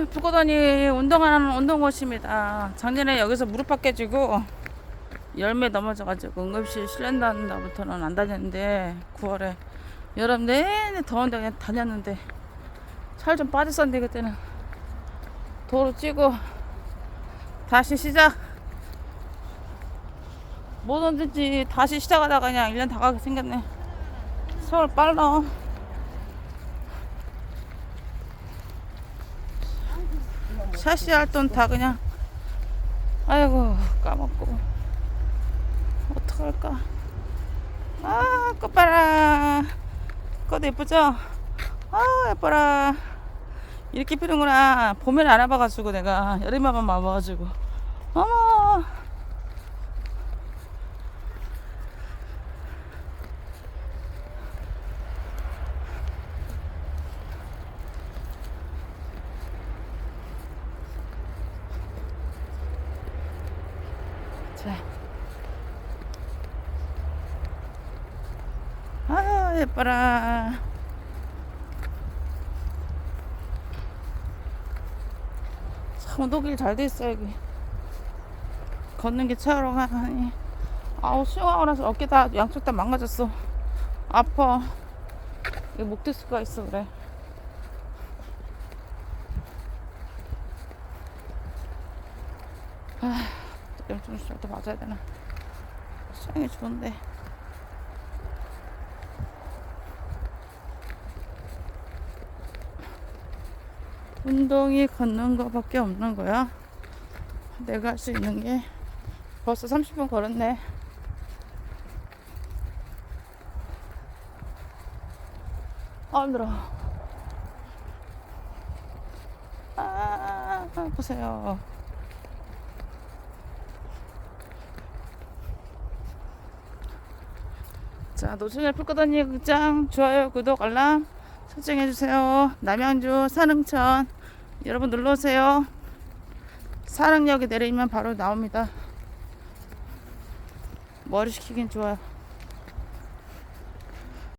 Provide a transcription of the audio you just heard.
아, 북고단이 운동하는 운동곳입니다. 작년에 여기서 무릎 박혀지고 열매 넘어져가지고 응급실 실린다는 날부터는 안 다녔는데 9월에 여름 내내 더운데 그냥 다녔는데 살 좀 빠졌었는데 그때는 도로 찌고 다시 시작. 뭐든지 다시 시작하다가 그냥 1년 다 가게 생겼네. 서울 빨라 샤시 할 돈 다 그냥. 아이고 까먹고. 어떡할까? 아 꽃봐라. 꽃 예쁘죠? 아 예뻐라. 이렇게 피는구나. 봄에는 안 와봐가지고 내가. 여름에만 와봐가지고. 어머 자. 아, 예뻐라. 참, 운동길 잘 돼 있어, 여기. 걷는 게 차로 가니. 아우, 수영하고 나서 어깨 다, 양쪽 다 망가졌어. 아파. 여기 목 디스크가 있어, 그래. 아, 염증 수술도 맞아야 되나? 수영이 좋은데. 운동이 걷는 거밖에 없는 거야. 내가 할 수 있는 게 벌써 30분 걸었네. 아, 힘들어. 아, 보세요. 자, 노준의 풀거더니 극장 좋아요, 구독, 알람 설정해주세요. 남양주 산흥천 여러분 눌러오세요. 사랑역에 내리면 바로 나옵니다. 머리 식히긴 좋아요.